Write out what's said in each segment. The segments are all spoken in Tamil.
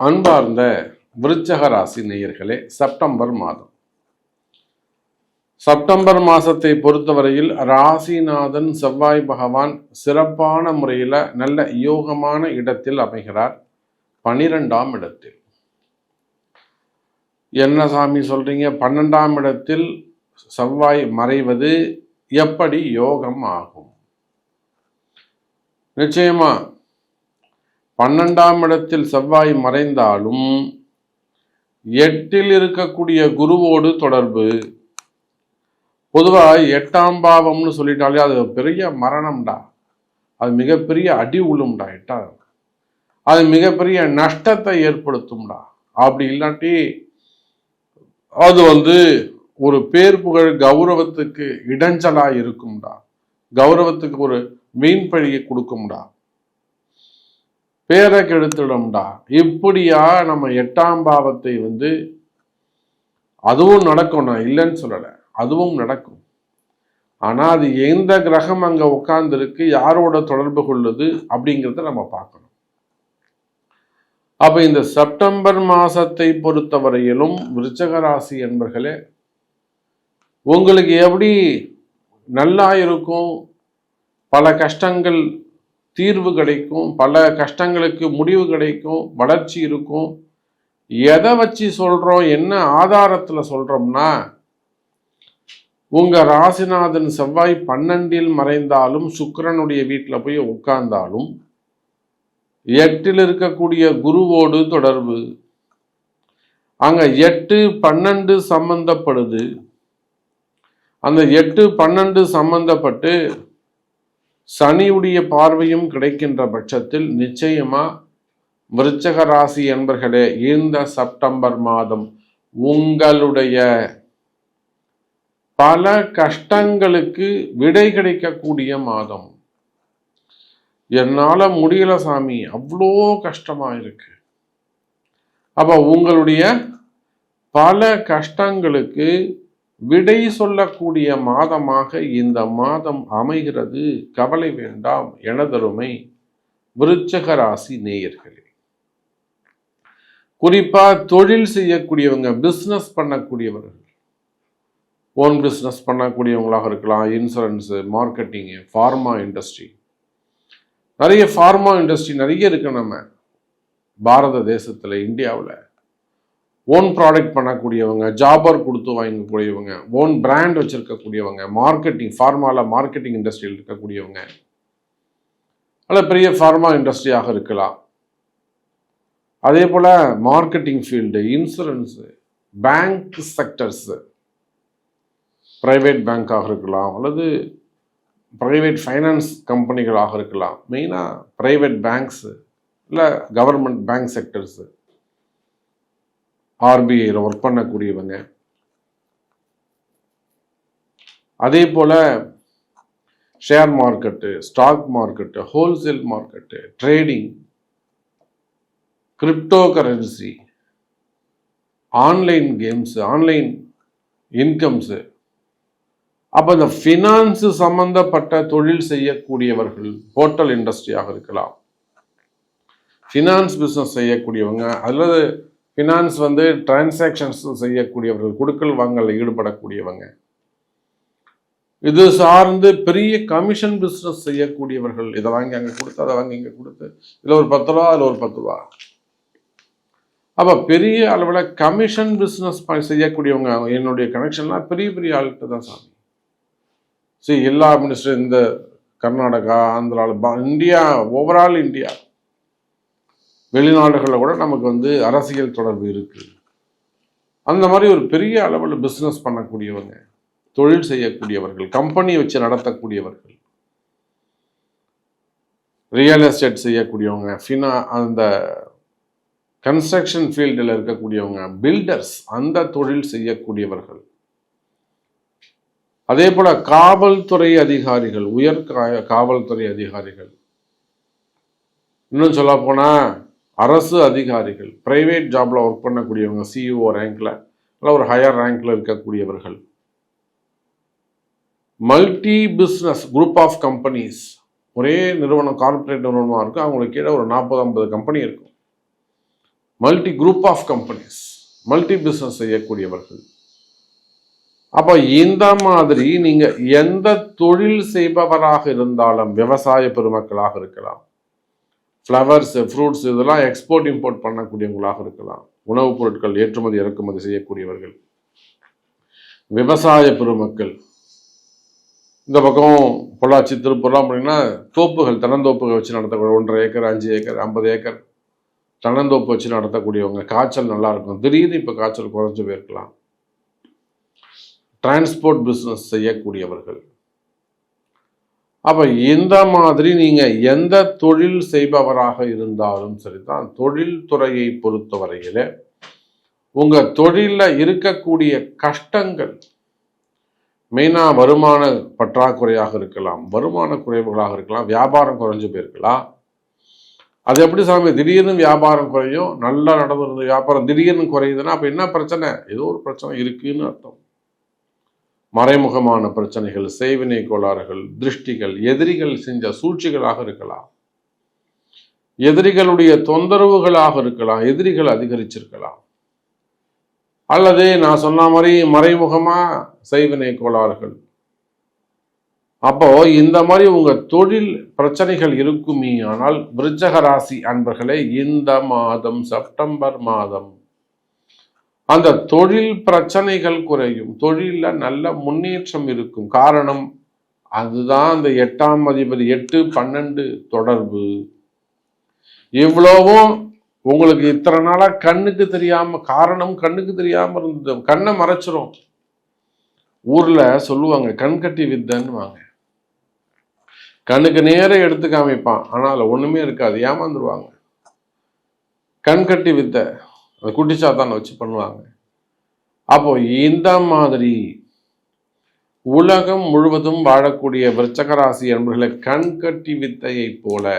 அன்பார்ந்த விருச்சக ராசி நேயர்களே செப்டம்பர் மாதம். செப்டம்பர் மாதத்தை பொறுத்தவரையில் ராசிநாதன் செவ்வாய் பகவான் சிறப்பான முறையில் நல்ல யோகமான இடத்தில் அமைகிறார். பனிரெண்டாம் இடத்தில். என்ன சாமி சொல்றீங்க? பன்னெண்டாம் இடத்தில் செவ்வாய் மறைவது எப்படி யோகம் ஆகும்? நிச்சயமா பன்னெண்டாம் இடத்தில் செவ்வாய் மறைந்தாலும் எட்டில் இருக்கக்கூடிய குருவோடு தொடர்பு. பொதுவாக எட்டாம் பாவம்னு சொல்லிட்டாலே அது பெரிய மரணம்டா. அது மிகப்பெரிய அடி உளும்டா எட்டாம் அது மிகப்பெரிய நஷ்டத்தை ஏற்படுத்தும்டா. அப்படி இல்லாட்டி அது வந்து ஒரு பேர் புகழ் கௌரவத்துக்கு இடைஞ்சலா இருக்கும்டா. கௌரவத்துக்கு ஒரு மீன் பழியை கொடுக்கும்டா. பேரை கெடுத்துடும்டா. இப்படியா நம்ம எட்டாம் பாவத்தை வந்து அதுவும் நடக்கும் நான் இல்லைன்னு சொல்லலை. அதுவும் நடக்கும். ஆனால் அது எந்த கிரகம் அங்க உட்கார்ந்துருக்கு யாரோட தொடர்பு கொள்ளுது அப்படிங்கிறத நம்ம பார்க்கணும். அப்போ இந்த செப்டம்பர் மாதத்தை பொறுத்தவரையிலும் விருச்சக ராசி என்பர்களே உங்களுக்கு எப்படி நல்லா இருக்கும்? பல கஷ்டங்கள் தீர்வு கிடைக்கும் பல கஷ்டங்களுக்கு முடிவு கிடைக்கும் வளர்ச்சி இருக்கும். எதை வச்சு சொல்கிறோம் என்ன ஆதாரத்தில் சொல்கிறோம்னா உங்கள் ராசிநாதன் செவ்வாய் பன்னெண்டில் மறைந்தாலும் சுக்கிரனுடைய வீட்டில் போய் உட்கார்ந்தாலும் எட்டில் இருக்கக்கூடிய குருவோடு தொடர்பு. அங்கே எட்டு பன்னெண்டு சம்பந்தப்படுது. அந்த எட்டு பன்னெண்டு சம்பந்தப்பட்டு சனியுடைய பார்வையும் கிடைக்கின்ற பட்சத்தில் நிச்சயமா விருச்சக ராசி என்பர்களே இந்த செப்டம்பர் மாதம் உங்களுடைய பல கஷ்டங்களுக்கு விடை கிடைக்கக்கூடிய மாதம். என்னால முடியல சாமி அவ்வளோ கஷ்டமா இருக்கு. அப்ப உங்களுடைய பல கஷ்டங்களுக்கு விடை சொல்லக்கூடிய மாதமாக இந்த மாதம் அமைகிறது. கவலை வேண்டாம் எனதருமை விருச்சக ராசி நேயர்களே. குறிப்பா தொழில் செய்யக்கூடியவங்க பிஸ்னஸ் பண்ணக்கூடியவர்கள். ஓன் பிஸ்னஸ் பண்ணக்கூடியவங்களாக இருக்கலாம் இன்சூரன்ஸு மார்க்கெட்டிங்கு ஃபார்மா இண்டஸ்ட்ரி நிறைய ஃபார்மா இண்டஸ்ட்ரி நிறைய இருக்கு நம்ம. பாரத தேசத்தில் இந்தியாவில். ஓன் ப்ராடக்ட் பண்ணக்கூடியவங்க ஜாபர் கொடுத்து வாங்கக்கூடியவங்க ஓன் பிராண்ட் வச்சுருக்கக்கூடியவங்க மார்க்கெட்டிங் ஃபார்மாவில் மார்க்கெட்டிங் இண்டஸ்ட்ரியில் இருக்கக்கூடியவங்க. அல்ல பெரிய ஃபார்மா இண்டஸ்ட்ரியாக இருக்கலாம். அதே போல் marketing field insurance bank sectors private பேங்காக இருக்கலாம் அல்லது ப்ரைவேட் ஃபைனான்ஸ் கம்பெனிகளாக இருக்கலாம். மெயினாக ப்ரைவேட் பேங்க்ஸு இல்லை கவர்மெண்ட் பேங்க் செக்டர்ஸு ஆர்பிஐயில் ஒர்க் பண்ணக்கூடியவங்க. அதே போல் share market stock market wholesale market trading crypto currency online games online incomes அப்போ இந்த ஃபினான்ஸு சம்பந்தப்பட்ட தொழில் செய்யக்கூடியவர்கள் ஹோட்டல் இண்டஸ்ட்ரியாக இருக்கலாம். ஃபினான்ஸ் பிஸ்னஸ் செய்யக்கூடியவங்க அல்லது ஃபினான்ஸ் வந்து டிரான்சாக்ஷன்ஸ் செய்யக்கூடியவர்கள் கொடுக்கல் வாங்கல ஈடுபடக்கூடியவங்க. இது சார்ந்து பெரிய கமிஷன் பிஸ்னஸ் செய்யக்கூடியவர்கள் இதை வாங்கி அங்கே கொடுத்து அதை வாங்கி இங்கே கொடுத்து இதில் ஒரு பத்து ரூபா அதில் ஒரு பத்து ரூபா. அப்போ பெரிய அளவில் கமிஷன் பிஸ்னஸ் செய்யக்கூடியவங்க என்னுடைய கனெக்ஷன்லாம் பெரிய பெரிய ஆள்கிட்ட தான் சாமி. சரி எல்லா மினிஸ்டர் இந்த கர்நாடகா ஆந்திராவில் இந்தியா ஓவரால் இந்தியா. வெளிநாடுகளில் கூட நமக்கு வந்து அரசியல் தொடர்பு இருக்குது அந்த மாதிரி ஒரு பெரிய அளவில் பிஸ்னஸ் பண்ணக்கூடியவங்க தொழில் செய்யக்கூடியவர்கள் கம்பெனி வச்சு நடத்தக்கூடியவர்கள். ரியல் எஸ்டேட் செய்யக்கூடியவங்க ஃபினா அந்த கன்ஸ்ட்ரக்ஷன் ஃபீல்டில் இருக்கக்கூடியவங்க பில்டர்ஸ் அந்த தொழில் செய்யக்கூடியவர்கள். அதே போல் காவல்துறை அதிகாரிகள் உயர் காவல்துறை அதிகாரிகள். இன்னும் சொல்ல போனால் அரசு அதிகாரிகள் ப்ரைவேட் ஜாப்பில் ஒர்க் பண்ணக்கூடியவங்க சிஇஓ ரேங்கில் இல்லை ஒரு ஹையர் ரேங்கில் இருக்கக்கூடியவர்கள். Multi business group of companies ஒரே நிறுவனம் கார்பரேட் நிறுவனமாக இருக்கும் அவங்களுக்கு கீழே ஒரு நாற்பது ஐம்பது கம்பெனி இருக்கும். Multi group of companies multi business செய்யக்கூடியவர்கள். அப்போ இந்த மாதிரி நீங்கள் எந்த தொழில் செய்பவராக இருந்தாலும் விவசாய பெருமக்களாக இருக்கலாம் ஃப்ளவர்ஸ் ஃப்ரூட்ஸ் இதெல்லாம் எக்ஸ்போர்ட் இம்போர்ட் பண்ணக்கூடியவங்களாக இருக்கலாம். உணவுப் பொருட்கள் ஏற்றுமதி இறக்குமதி செய்யக்கூடியவர்கள். விவசாய பெருமக்கள். இந்த பக்கம் பொள்ளாச்சி திருப்பூர்லாம் அப்படின்னா தோப்புகள் தென்னந்தோப்புகள் வச்சு நடத்தக்கூடிய ஒன்றரை ஏக்கர் அஞ்சு ஏக்கர் ஐம்பது ஏக்கர் தென்னந்தோப்பு வச்சு நடத்தக்கூடியவங்க. காய்ச்சல் நல்லா இருக்கும் திடீர்னு இப்போ காய்ச்சல் குறைஞ்சு போயிருக்கலாம். டிரான்ஸ்போர்ட் பிஸ்னஸ் செய்யக்கூடியவர்கள். அப்போ இந்த மாதிரி நீங்கள் எந்த தொழில் செய்பவராக இருந்தாலும் சரிதான். தொழில் துறையை பொறுத்தவரையில் உங்கள் தொழிலில் இருக்கக்கூடிய கஷ்டங்கள் மெயினாக வருமான பற்றாக்குறையாக இருக்கலாம் வருமான குறைவுகளாக இருக்கலாம் வியாபாரம் குறைஞ்சு போயிருக்கலாம் அது எப்படி சாமி திடீர்னு வியாபாரம் குறையும் நல்லா நடந்து வியாபாரம் திடீர்னு குறையுதுன்னா அப்போ என்ன பிரச்சனை? ஏதோ ஒரு பிரச்சனை இருக்குன்னு அர்த்தம். மறைமுகமான பிரச்சனைகள் செய்வினை கோளாறுகள் திருஷ்டிகள் எதிரிகள் செஞ்ச சூழ்ச்சிகளாக இருக்கலாம். எதிரிகளுடைய தொந்தரவுகளாக இருக்கலாம் எதிரிகள் அதிகரிச்சிருக்கலாம். அல்லது நான் சொன்ன மாதிரி மறைமுகமா செய்வினை கோளாறுகள். அப்போ இந்த மாதிரி உங்க தொழில் பிரச்சனைகள் இருக்குமே ஆனால் விருச்சக ராசி அன்பர்களே இந்த மாதம் செப்டம்பர் மாதம் அந்த தொழில் பிரச்சனைகள் குறையும். தொழிலில் நல்ல முன்னேற்றம் இருக்கும். காரணம் அதுதான் அந்த எட்டாம் அதிபதி எட்டு பன்னெண்டு தொடர்பு. இவ்வளவும் உங்களுக்கு இத்தனை நாளா கண்ணுக்கு தெரியாம காரணம் கண்ணுக்கு தெரியாம இருந்தது. கண்ணை மறைச்சிரும். ஊர்ல சொல்லுவாங்க கண்கட்டி கட்டி வித்தன்னுவாங்க கண்ணுக்கு நேர எடுத்து காமிப்பான். ஆனால் ஒண்ணுமே இருக்காது. ஏமாந்துருவாங்க. கண்கட்டி வித்தை. அந்த குட்டிச்சாத்தான வச்சு பண்ணுவாங்க. அப்போ இந்த மாதிரி உலகம் முழுவதும் வாழக்கூடிய விருச்சகராசி என்பர்களை கண்கட்டி வித்தையை போல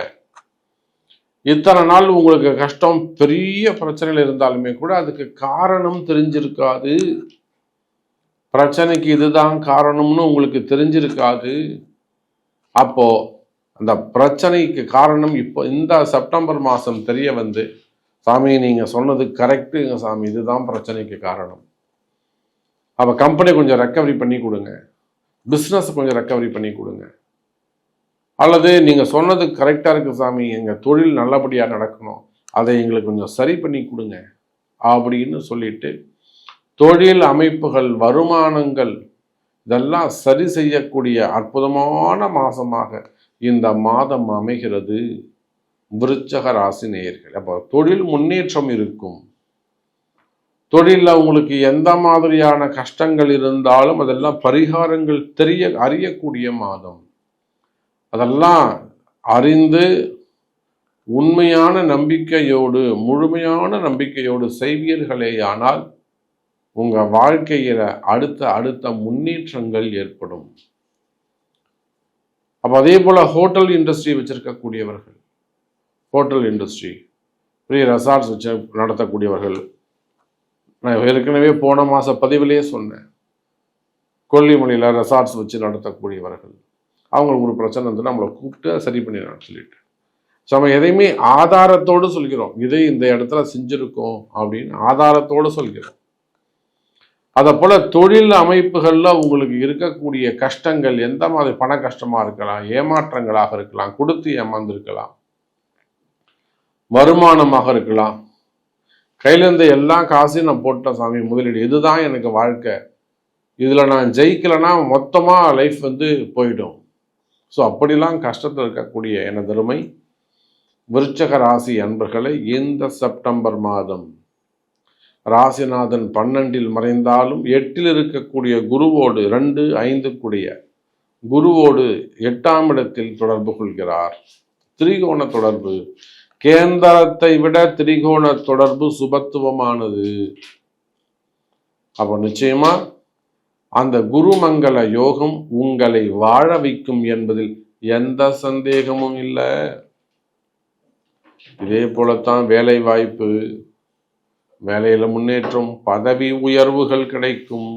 இத்தனை நாள் உங்களுக்கு கஷ்டம் பெரிய பிரச்சனைகள் இருந்தாலுமே கூட அதுக்கு காரணம் தெரிஞ்சிருக்காது. பிரச்சனைக்கு இதுதான் காரணம்னு உங்களுக்கு தெரிஞ்சிருக்காது. அப்போ அந்த பிரச்சனைக்கு காரணம் இப்போ இந்த செப்டம்பர் மாதம் தெரிய வந்து சாமி நீங்கள் சொன்னது கரெக்டுங்க சாமி. இதுதான் பிரச்சனைக்கு காரணம். அப்போ கம்பெனி கொஞ்சம் ரெக்கவரி பண்ணி கொடுங்க. பிஸ்னஸ் கொஞ்சம் ரெக்கவரி பண்ணி கொடுங்க. அல்லது நீங்கள் சொன்னது கரெக்டாக இருக்குது சாமி. எங்கள் தொழில் நல்லபடியாக நடக்கணும். அதை எங்களுக்கு கொஞ்சம் சரி பண்ணி கொடுங்க. அப்படின்னு சொல்லிட்டு தொழில் அமைப்புகள் வருமானங்கள் இதெல்லாம் சரி செய்யக்கூடிய அற்புதமான மாதமாக இந்த மாதம் அமைகிறது. விருச்சக ராசி நேயர்கள் அப்போ தொழில் முன்னேற்றம் இருக்கும். தொழிலில் உங்களுக்கு எந்த மாதிரியான கஷ்டங்கள் இருந்தாலும் அதெல்லாம் பரிகாரங்கள் தெரிய அறியக்கூடிய மாதம். அதெல்லாம் அறிந்து உண்மையான நம்பிக்கையோடு முழுமையான நம்பிக்கையோடு செய்வீர்களேயானால் உங்கள் வாழ்க்கையில் அடுத்த அடுத்த முன்னேற்றங்கள் ஏற்படும். அப்போ அதே போல் ஹோட்டல் இண்டஸ்ட்ரி வச்சுருக்கக்கூடியவர்கள் ஹோட்டல் இண்டஸ்ட்ரி பெரிய ரெசார்ட்ஸ் வச்சு நடத்தக்கூடியவர்கள். நான் ஏற்கனவே போன மாத பதிவிலேயே சொன்னேன். கொல்லிமலையில் ரெசார்ட்ஸ் வச்சு நடத்தக்கூடியவர்கள். அவங்களுக்கு ஒரு பிரச்சனை வந்து நம்மளை கூப்பிட்டு சரி பண்ணிடலாம் சொல்லிட்டு. ஸோ நம்ம எதையுமே ஆதாரத்தோடு சொல்கிறோம். இதை இந்த இடத்துல செஞ்சுருக்கோம் அப்படின்னு ஆதாரத்தோடு சொல்கிறோம். அதை போல் தொழில் அமைப்புகளில் உங்களுக்கு இருக்கக்கூடிய கஷ்டங்கள் எந்த மாதிரி? பண கஷ்டமாக இருக்கலாம் ஏமாற்றங்களாக இருக்கலாம் கொடுத்து ஏமாந்துருக்கலாம். வருமானமாக இருக்கலாம். கையிலிருந்த எல்லா காசையும் நான் போட்டேன் சாமி முதலீடு. இதுதான் எனக்கு வாழ்க்கை. இதில் நான் ஜெயிக்கலைன்னா மொத்தமாக லைஃப் வந்து போயிடும். ஸோ அப்படிலாம் கஷ்டத்தில் இருக்கக்கூடிய எனதருமை விருச்சக ராசி அன்பர்களை இந்த செப்டம்பர் மாதம் ராசிநாதன் பன்னெண்டில் மறைந்தாலும் எட்டில் இருக்கக்கூடிய குருவோடு ரெண்டு ஐந்து கூடிய குருவோடு எட்டாம் இடத்தில் தொடர்பு கொள்கிறார். திரிகோண தொடர்பு. கேந்திரத்தை விட திரிகோண தொடர்பு சுபத்துவமானது. அப்போ நிச்சயமா அந்த குருமங்கள யோகம் உங்களை வாழ வைக்கும் என்பதில் எந்த சந்தேகமும் இல்லை. இதே போலத்தான் வேலை வாய்ப்பு வேலையில முன்னேற்றம் பதவி உயர்வுகள் கிடைக்கும்.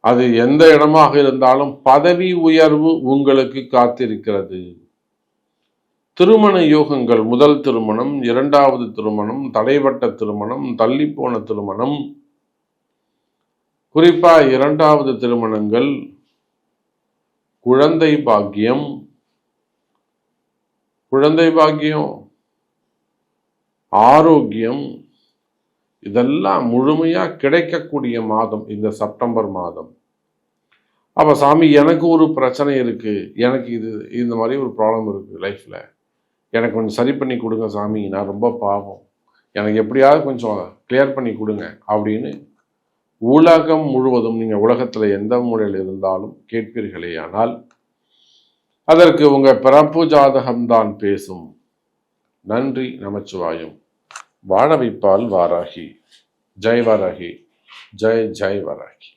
அது எந்த இடமாக இருந்தாலும் பதவி உயர்வு உங்களுக்கு காத்திருக்கிறது. திருமண யோகங்கள் முதல் திருமணம் இரண்டாவது திருமணம் தடைப்பட்ட திருமணம் தள்ளிப்போன திருமணம். குறிப்பா இரண்டாவது திருமணங்கள் குழந்தை பாக்கியம். குழந்தை பாக்கியம் ஆரோக்கியம் இதெல்லாம் முழுமையா கிடைக்கக்கூடிய மாதம் இந்த செப்டம்பர் மாதம். அப்ப சாமி எனக்கு ஒரு பிரச்சனை இருக்கு. எனக்கு இது இந்த மாதிரி ஒரு ப்ராப்ளம் இருக்கு லைஃப்ல. எனக்கு கொஞ்சம் சரி பண்ணி கொடுங்க சாமி நான் ரொம்ப பாவம். எனக்கு எப்படியாவது கொஞ்சம் கிளியர் பண்ணி கொடுங்க அப்படின்னு உலகம் முழுவதும் நீங்கள் உலகத்தில் எந்த மூலையில் இருந்தாலும் கேட்பீர்களே ஆனால் அதற்கு உங்கள் பிறப்பு ஜாதகம்தான் பேசும். நன்றி நமச்சிவாயும். வாழ வைப்பால் வாராகி. ஜெய் வாராகி ஜெய் ஜெய் வாராகி